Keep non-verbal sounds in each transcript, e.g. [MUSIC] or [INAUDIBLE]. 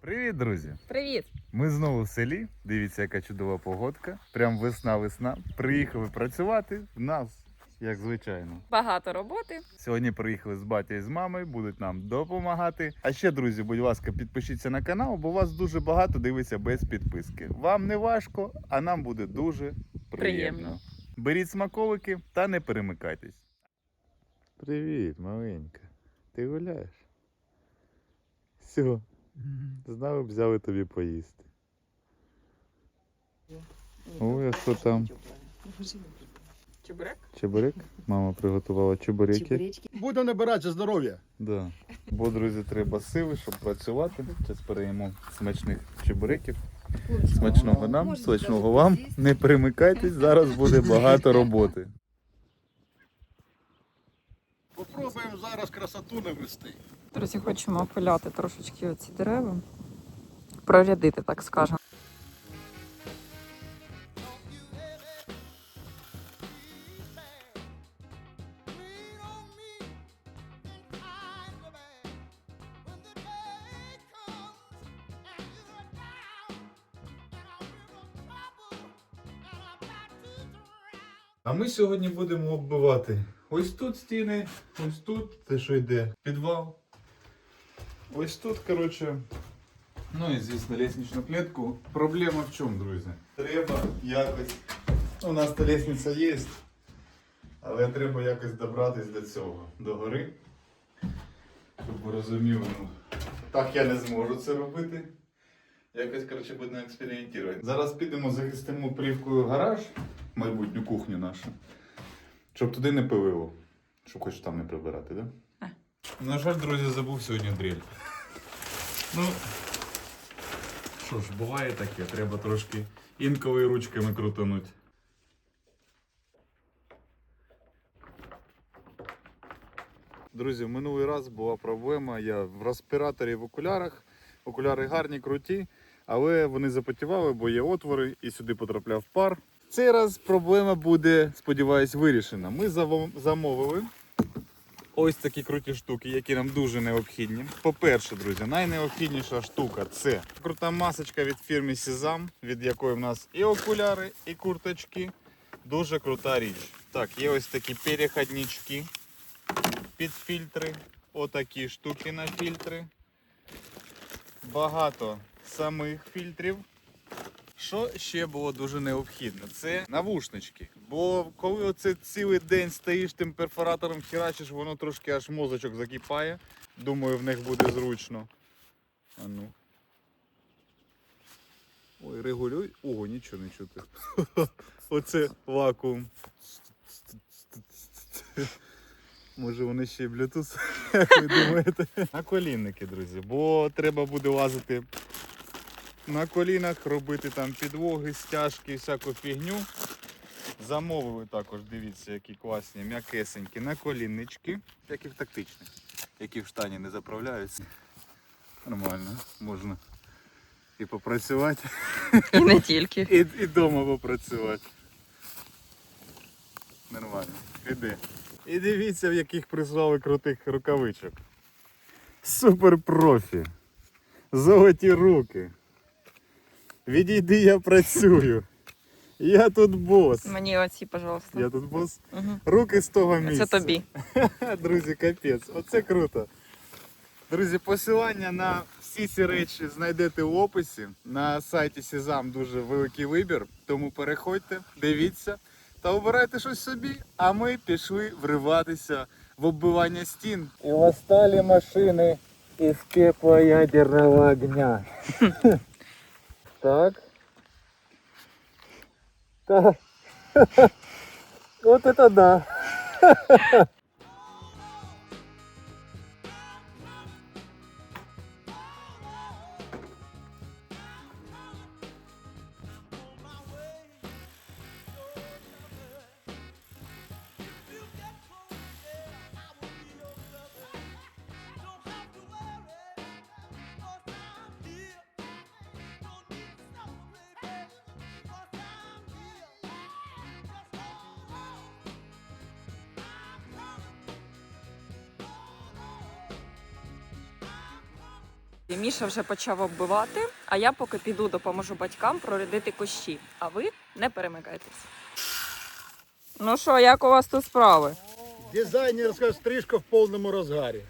Привіт, друзі! Привіт! Ми знову в селі. Дивіться, яка чудова погодка. Прям весна-весна. Приїхали працювати. В нас, як звичайно. Багато роботи. Сьогодні приїхали з батьком і з мамою, будуть нам допомагати. А ще, друзі, будь ласка, підпишіться на канал, бо вас дуже багато дивиться без підписки. Вам не важко, а нам буде дуже приємно. Приємно. Беріть смаколики та не перемикайтесь. Привіт, маленька. Ти гуляєш? Все. Знали, взяли тобі поїсти. Ой, а що там? Чебурек? Чебурек? Мама приготувала чебуреки. Будемо набирати здоров'я. Да. Бо, друзі, треба сили, щоб працювати. Зараз переїмо смачних чебуреків. Смачного нам, смачного вам. Не примикайтесь, зараз буде багато роботи. Попробуємо зараз красоту навести. Друзі, хочемо опиляти трошечки оці дерева. Прорядити, так скажемо. А ми сьогодні будемо оббивати ось тут стіни, ось тут, те, що йде підвал. Ось тут, коротше. Ну і звісно, лестничну клітку. Проблема в чому, друзі? Треба якось. Ну, у нас та лестниця є, але треба якось добратись до цього, до гори. Щоб ви розуміли, ну, так я не зможу це робити. Якось, коротше, будемо експериментувати. Зараз підемо захистимо плівкою гараж, майбутню кухню нашу, щоб туди не пилило. Щоб хоч там не прибирати? Да? На жаль, друзі, забув сьогодні дрель. Ну, що ж, буває таке, треба трошки інколи ручками крутануть. Друзі, минулий раз була проблема. Я в респіраторі в окулярах. Окуляри гарні, круті, але вони запотівали, бо є отвори і сюди потрапляв пар. Цей раз проблема буде, сподіваюсь, вирішена. Ми замовили ось такі круті штуки, які нам дуже необхідні. По-перше, друзі, найнеобхідніша штука це крута масочка від фірми Sezam, від якої в нас і окуляри, і курточки. Дуже крута річ. Так, є ось такі переходнички під фільтри. Отакі штуки на фільтри. Багато самих фільтрів. Що ще було дуже необхідно? Це навушнички. Бо коли оце цілий день стоїш тим перфоратором херачиш, воно трошки аж мозочок закипає. Думаю, в них буде зручно. А ну. Ой, регулюй. Ого, нічого не чути. [LAUGHS] Оце вакуум. Може вони ще й Bluetooth, [LAUGHS] як ви думаєте? [LAUGHS] На колінники, друзі, бо треба буде лазити на колінах, робити там підлоги, стяжки, всяку фігню. Замовили також, дивіться, які класні, м'якесенькі наколіннички, як і в тактичних, які в штані не заправляються. Нормально, можна і попрацювати, І не тільки. і, і вдома попрацювати. Нормально. Іди. І дивіться, в яких прислали крутих рукавичок. Супер профі. Золоті руки. Відійди, я працюю. Я тут бос. Мені оці, пожалуйста. Я тут бос. Угу. Руки з того місця. Це тобі. [LAUGHS] Друзі, капець. Оце круто. Друзі, посилання на всі ці речі знайдете в описі. На сайті Сізам дуже великий вибір, тому переходьте, дивіться та обирайте щось собі. А ми пішли вриватися в оббивання стін. І восстали машини із пекла ядерного огня. [LAUGHS] так. Так. [LAUGHS] Вот это да. Міша вже почав оббивати, а я поки піду допоможу батькам прорядити кущі. А ви не перемикайтесь. Ну що, як у вас тут справи? Дизайнерська стрижка в повному розгарі.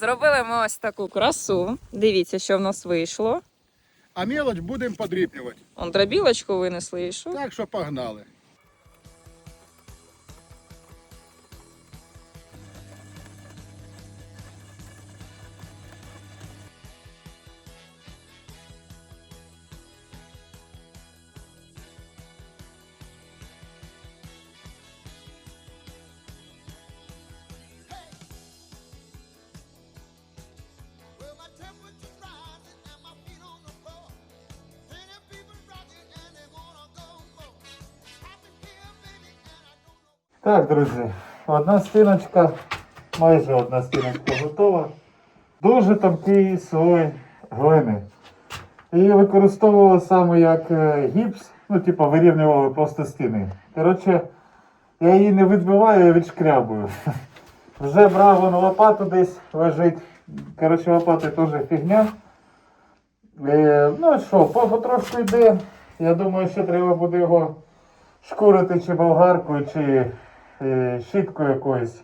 Зробили ми ось таку красу. Дивіться, що в нас вийшло. А мелоч будемо подрібнювати. Он дробілочку винесли і що? Так що погнали. Друзі, одна стіночка, майже одна стіночка готова. Дуже тонкий слой глини. Її використовували саме як е, гіпс, ну, типу, вирівнювали просто стіни. Коротше, я її не відбиваю, я відшкрябую. [LAUGHS] Вже брав вон лопату десь лежить. Коротше, лопата теж фігня. Е, ну що, по- потрошку йде. Я думаю, що треба буде його шкурити чи болгаркою, чи щіткою якоюсь.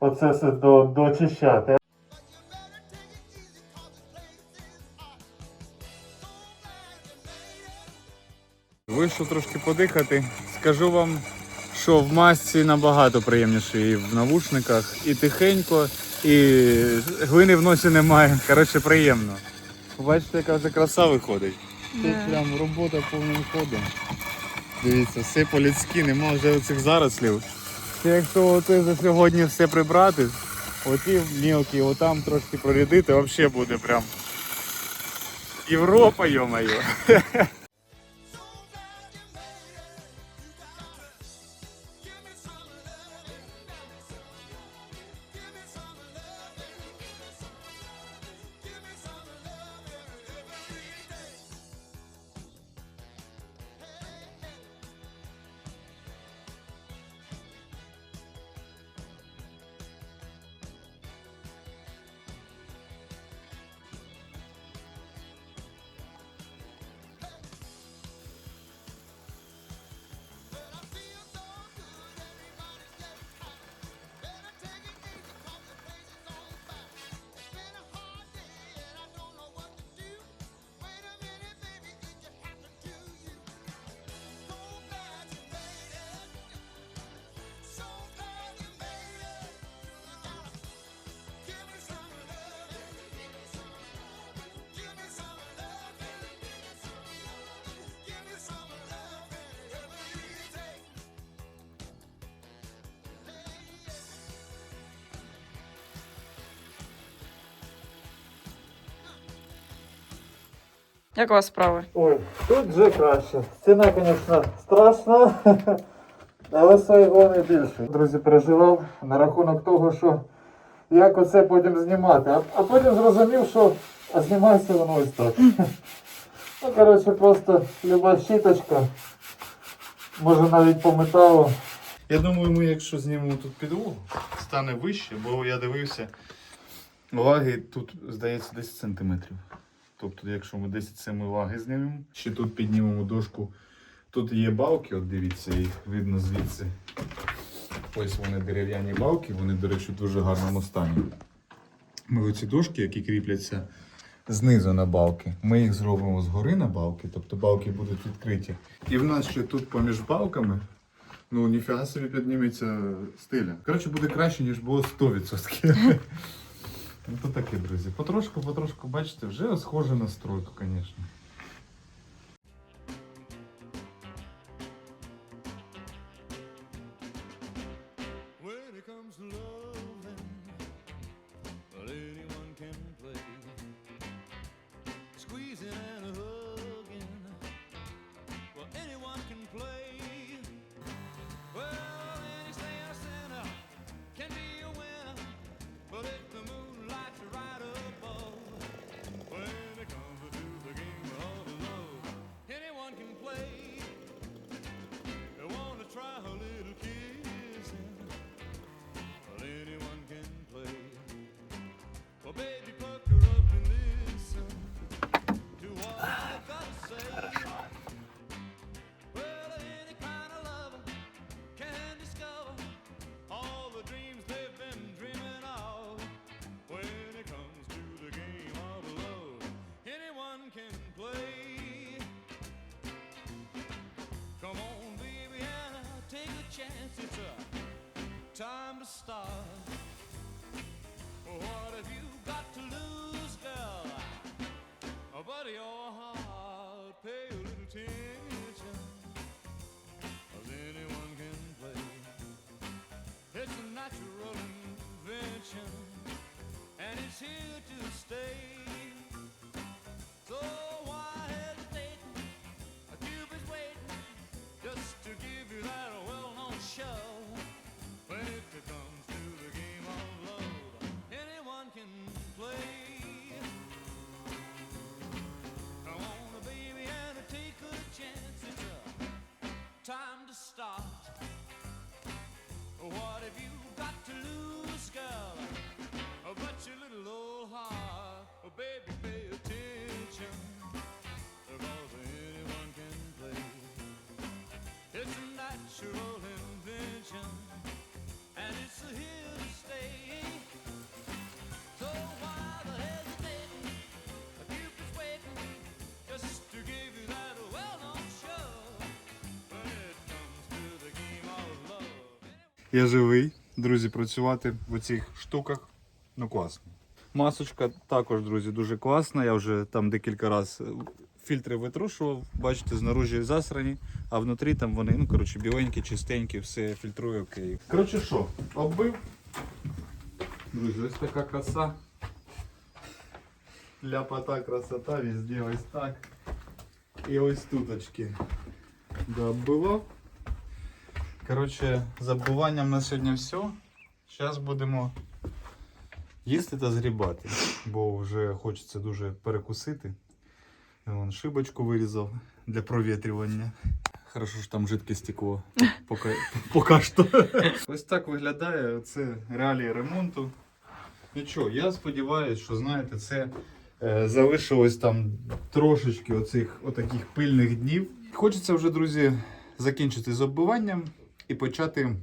Оце все до, доочищати. Вийшов трошки подихати. Скажу вам, що в масці набагато приємніше і в навушниках, і тихенько, і глини в носі немає. Коротше, приємно. Бачите, яка вже краса виходить. Тут прям робота повним ходом. Дивіться, все по-людськи, нема вже оцих зарослів. Це якщо оце за сьогодні все прибрати, оті мілкі, отам трошки прорядити, взагалі буде прям Європа, йо-моє. [LAUGHS] Як у вас справи? Ой, тут вже краще. Стіна, звісно, страшна, [LAUGHS] але свого не більше. Друзі, переживав на рахунок того, що як оце потім знімати. А, а потім зрозумів, що а знімається воно ось так. [LAUGHS] Ну, коротше, просто люба щіточка. Може навіть по металу. Я думаю, ми якщо знімемо тут підлогу, стане вище, бо я дивився. Ваги тут, здається, 10 сантиметрів. Тобто, якщо ми 10 семи ваги знімемо, ще тут піднімемо дошку. Тут є балки, от дивіться, їх видно звідси. Ось вони дерев'яні балки, вони, до речі, в дуже гарному стані. Ми оці дошки, які кріпляться знизу на балки, ми їх зробимо згори на балки, тобто балки будуть відкриті. І в нас ще тут поміж балками, ну ніфіга собі підніметься стиля. Коротше, буде краще, ніж було 100%. [LAUGHS] Ну то таке, друзі. Потрошку, потрошку, бачите, вже схоже на стройку, звісно. Chance. It's a time to start. What have you got to lose, girl? Oh, But your heart, pay a little attention. 'Cause anyone can play. It's a natural invention, and it's here to stay. So have you got to lose, girl? But your little old heart, oh, baby, pay Я живий, друзі, працювати в оцих штуках. Ну класно. Масочка також, друзі, дуже класна. Я вже там декілька разів фільтри витрушував. Бачите, знаружі засрані, а внутрі там вони, ну коротше, біленькі, чистенькі, все фільтрує окей. Коротше, що, оббив. Друзі, ось така краса. Ляпота, красота, везде ось так. І ось туточки. Добивав. Коротше, з оббиванням на сьогодні все. Зараз будемо їсти та згрібати, бо вже хочеться дуже перекусити. Вон шибочку вирізав для провітрювання. Хорошо, що там жидке стекло. [LAUGHS] Поки, поки що. Ось так виглядає це реалії ремонту. Нічого, я сподіваюся, що знаєте, це е, залишилось там трошечки оцих отаких пильних днів. Хочеться вже, друзі, закінчити з оббиванням і почати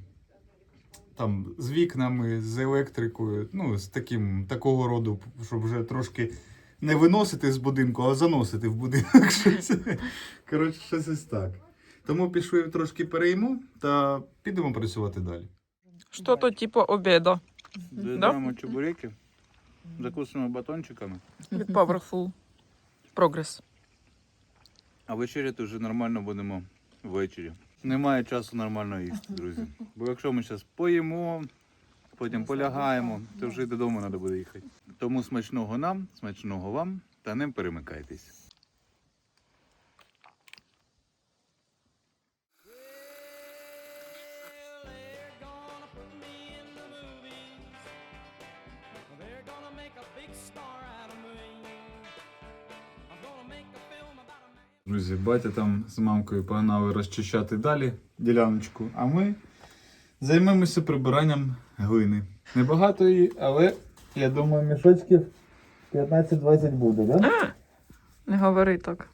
там з вікнами, з електрикою, ну, з таким такого роду, щоб вже трошки не виносити з будинку, а заносити в будинок. [LAUGHS] Щось. Коротше, щось ось так. Тому пішли трошки перейму та підемо працювати далі. Що то типу обіду Додаємо чебуреки, закусимо батончиками, від Powerful Progress. а вечеряти вже нормально будемо ввечері. Немає часу нормально їсти, друзі. Бо якщо ми зараз поїмо, потім полягаємо, то вже й додому треба буде їхати. Тому смачного нам, смачного вам та не перемикайтесь. Друзі, батя там з мамкою погнали розчищати далі діляночку, а ми займемося прибиранням глини. Небагато її, але я думаю, мішочків 15-20 буде, так? Не говори так.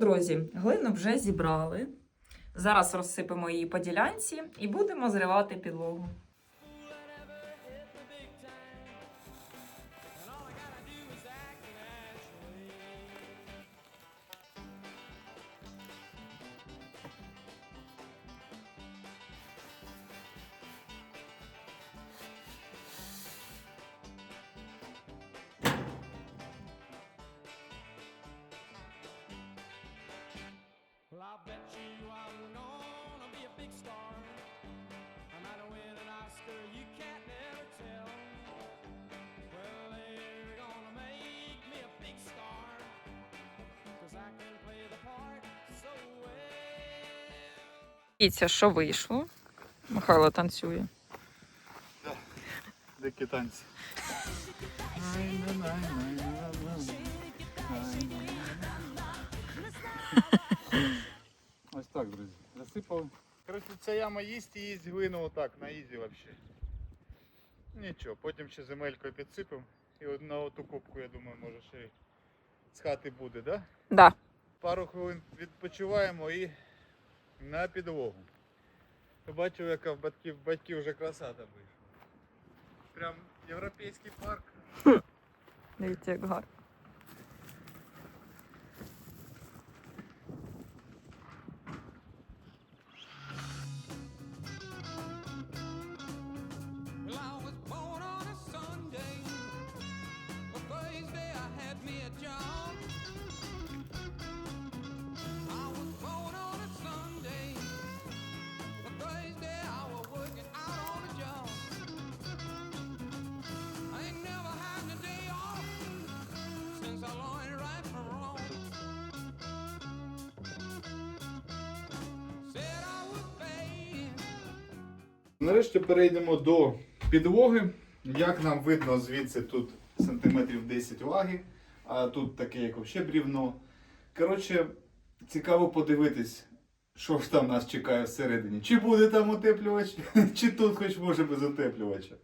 Друзі, глину вже зібрали. Зараз розсипемо її по ділянці і будемо зривати підлогу. Дивіться, що вийшло. Михайло танцює. Дикі танці. Ось так, друзі. Засипали. Коротше, ця яма їсть і їсть глину отак, на ізі взагалі. Нічого, потім ще земелькою підсипемо. І на оту кубку, я думаю, може ще й з хати буде, да? Да. Пару хвилин відпочиваємо і на підлогу. Побачив, яка в батьків, батьків вже краса там вийшла. Прям європейський парк. Дивіться, як гарно. Нарешті перейдемо до підлоги. Як нам видно, звідси тут сантиметрів 10 ваги, а тут таке, як взагалі брівно. Коротше, цікаво подивитись, що ж там нас чекає всередині. Чи буде там утеплювач, [LAUGHS] чи тут хоч може без утеплювача.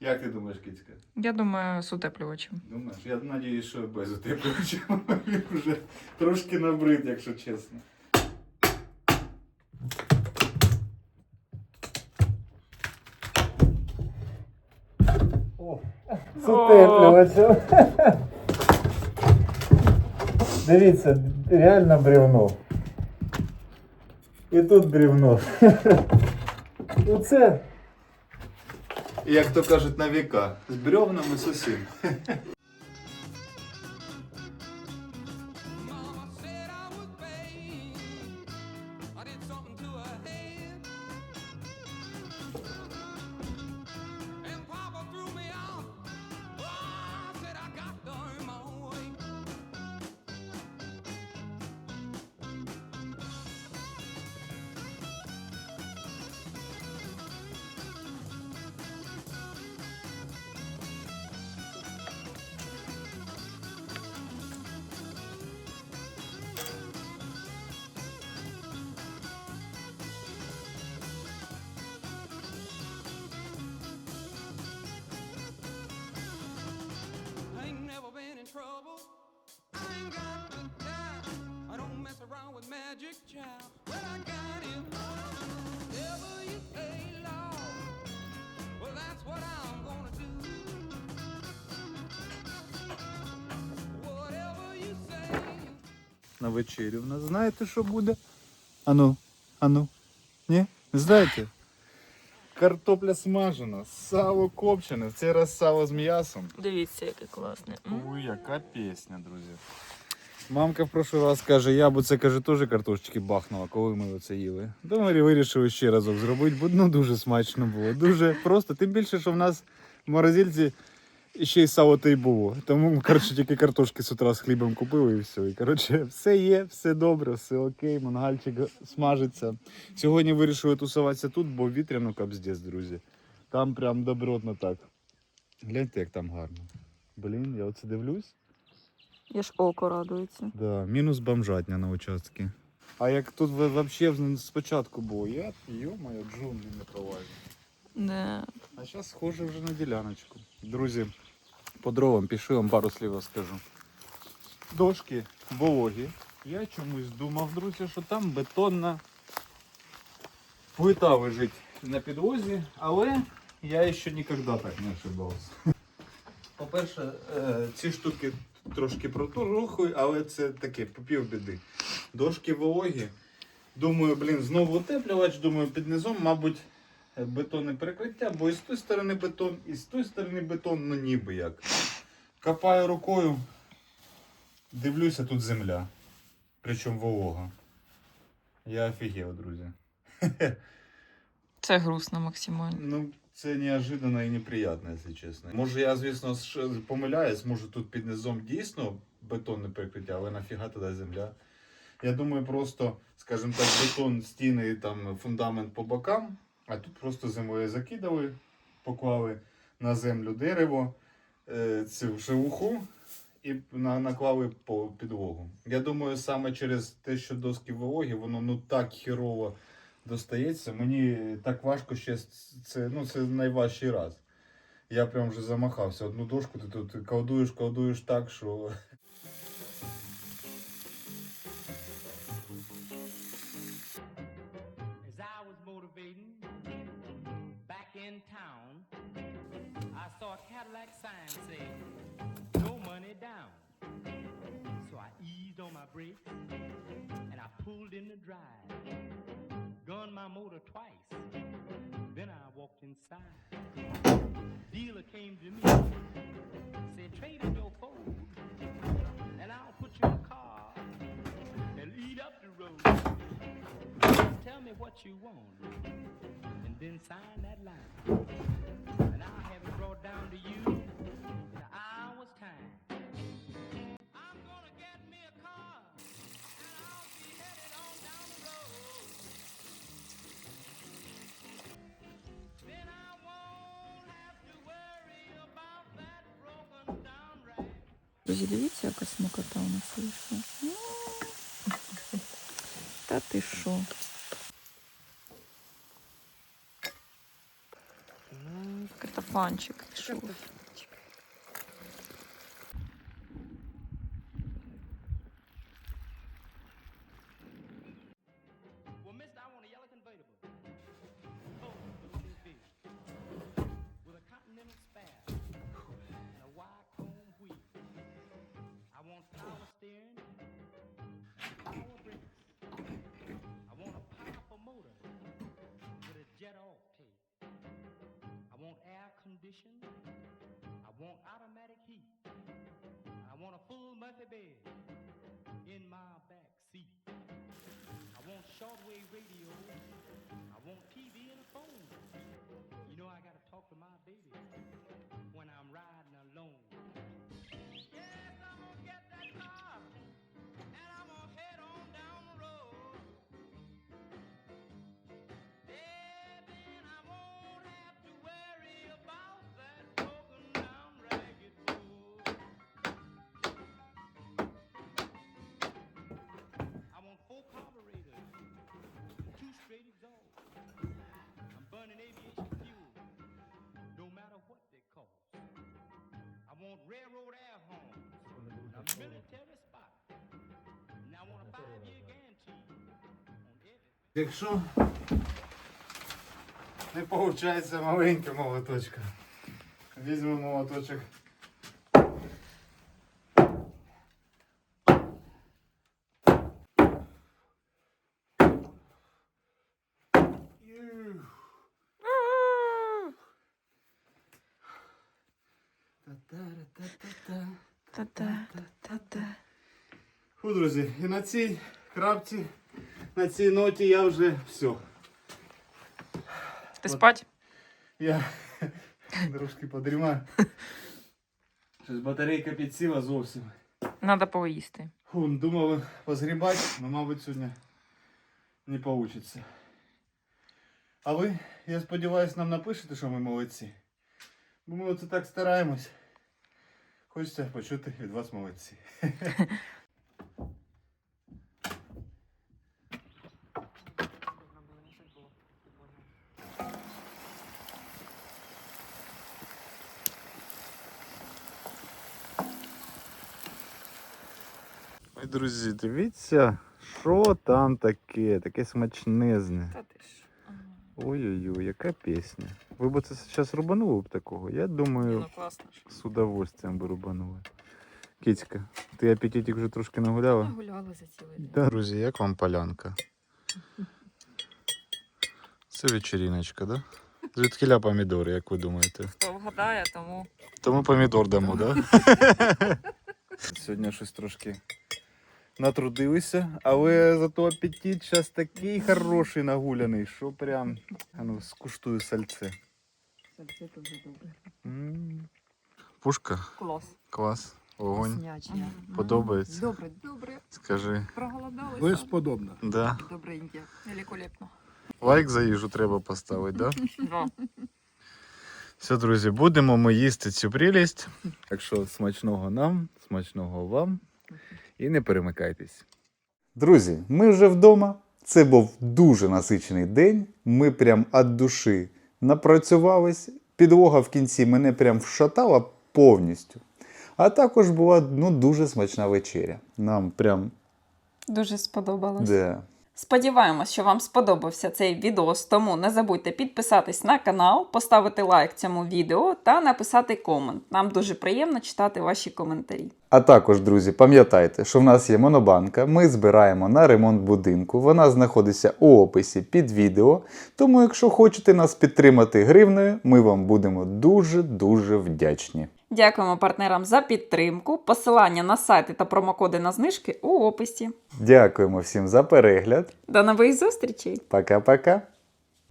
Як ти думаєш, Кицька? Я думаю, з утеплювачем. Думаєш? Я надіюсь, що без утеплювача. Він [LAUGHS] вже трошки набрид, якщо чесно. Утеплювачем. Дивіться, реально бревно. І тут бревно. Оце Як то кажуть, на віка. З бревнами сусід. trouble. I ain't got to die. I don't mess around with magic child. Well, I got him. Whatever you say, Lord. Well, that's what I'm gonna do. Whatever you say. на вечерю. В нас знаєте, що буде? Ану, ану. Ні? Не знаєте? Картопля смажена, сало копчене, в цей раз сало з м'ясом. Дивіться, яке класне. Ой, яка пісня, друзі. Мамка в прошлий раз каже, я б це каже, теж картошечки бахнула, коли ми оце їли. Думаю, вирішили ще разок зробити, бо ну дуже смачно було. Дуже просто. Тим більше, що в нас в морозильці ще й сало та й було. Тому, коротше, тільки картошки з утра з хлібом купили і все. І коротше, все є, все добре, все окей, мангальчик смажиться. Сьогодні вирішили тусуватися тут, бо вітряно капздець, друзі. Там прям добротно так. Гляньте, як там гарно. Блін, я оце дивлюсь. Я ж око радується. Да, мінус бомжатня на участки. А як тут взагалі спочатку було, я йо-моє, джунглі не провалю. Не. А зараз схоже вже на діляночку. Друзі, по дровам пішли, вам пару слів розкажу. Дошки вологі. Я чомусь думав, друзі, що там бетонна плита лежить на підлозі, але я ще ніколи так не ошибався. По-перше, е, ці штуки трошки протрухли, але це таке попівбіди. Дошки вологі. Думаю, блін, знову утеплювач, думаю, під низом, мабуть, бетонне перекриття, бо і з тої сторони бетон, і з тої сторони бетон, ну ніби як. Копаю рукою, дивлюся, тут земля. Причому волога. Я офігел, друзі. Це грустно максимально. Ну, це неожиданно і неприємно, якщо чесно. Може, я, звісно, помиляюсь, може тут під низом дійсно бетонне перекриття, але нафіга тоді земля. Я думаю, просто, скажімо так, бетон, стіни і там фундамент по бокам, а тут просто землею закидали, поклали на землю дерево, е, цю шелуху і наклали по підлогу. Я думаю, саме через те, що доски вологі, воно ну так хірово достається. Мені так важко ще це, ну, це найважчий раз. Я прям вже замахався. Одну дошку ти тут колдуєш, колдуєш так, що. Sign saying, no money down. So I eased on my brakes and I pulled in the drive. Gunned my motor twice. Then I walked inside. Dealer came to me, said, trade in your Ford and I'll put you in a car and lead up the road. Just tell me what you want, and then sign that line. And I'll have it brought down to you Друзі, дивіться, яка смакота у нас вийшла. Та ти що? Картофанчик пішов. Air conditioning. I want automatic heat. I want a full Murphy bed in my back seat. I want shortwave radio. I want TV and a phone. You know I gotta talk to my baby railroad air horn, a military spot, Now I want a five-year guarantee on everything. Якщо не виходить маленька молоточка, візьмемо молоточок. Та-та-та-та. Фу, друзі, і на цій крапці, на цій ноті я вже все. Ти спать? Я [LAUGHS] трошки подрімаю. Щось батарейка підсіла зовсім. Надо поїсти. Фу, думав позгрібати, але, мабуть, сьогодні не вийде. А ви, я сподіваюся, нам напишете, що ми молодці. Бо ми оце так стараємось. Хочеться почути від вас молодці. [LAUGHS] друзі, дивіться, що там таке, таке смачнезне. Та ти ж. Ой-ой-ой, яка пісня. Ви б це зараз рубанули б такого? Я думаю, Ну класно ж. з удовольствием би рубанули. Кітька, ти апетитик вже трошки нагуляла? Гуляли за цілий день. Да, друзі, як вам полянка? Це вечериночка, да? Звідкиля помідори, як ви думаєте? Хто вгадає, тому Тому помідор дамо, да? Сьогодні щось трошки натрудилися, але зато апетит зараз такий хороший нагуляний, що прям ну, скуштую сальце. це дуже добре. М. Пушка, Клас. клас, огонь. Снячня. Подобається? Добре, добре. Скажи. Проголодалися. Безподобно. Да. Добреньке. Великолепно. Лайк за їжу треба поставити, да? [LAUGHS] Да. Все, друзі, будемо ми їсти цю прелість. Так що смачного нам, смачного вам і не перемикайтесь. Друзі, ми вже вдома. Це був дуже насичений день. Ми прям від душі напрацювались. Підлога в кінці мене прям вшатала повністю. А також була ну, дуже смачна вечеря. Нам прям Дуже сподобалось. де. Сподіваємось, що вам сподобався цей відос, тому не забудьте підписатись на канал, поставити лайк цьому відео та написати комент. Нам дуже приємно читати ваші коментарі. А також, друзі, пам'ятайте, що в нас є монобанка. Ми збираємо на ремонт будинку. Вона знаходиться у описі під відео. Тому, якщо хочете нас підтримати гривнею, ми вам будемо дуже-дуже вдячні. Дякуємо партнерам за підтримку. Посилання на сайти та промокоди на знижки у описі. Дякуємо всім за перегляд. До нових зустрічей! Пока-пока.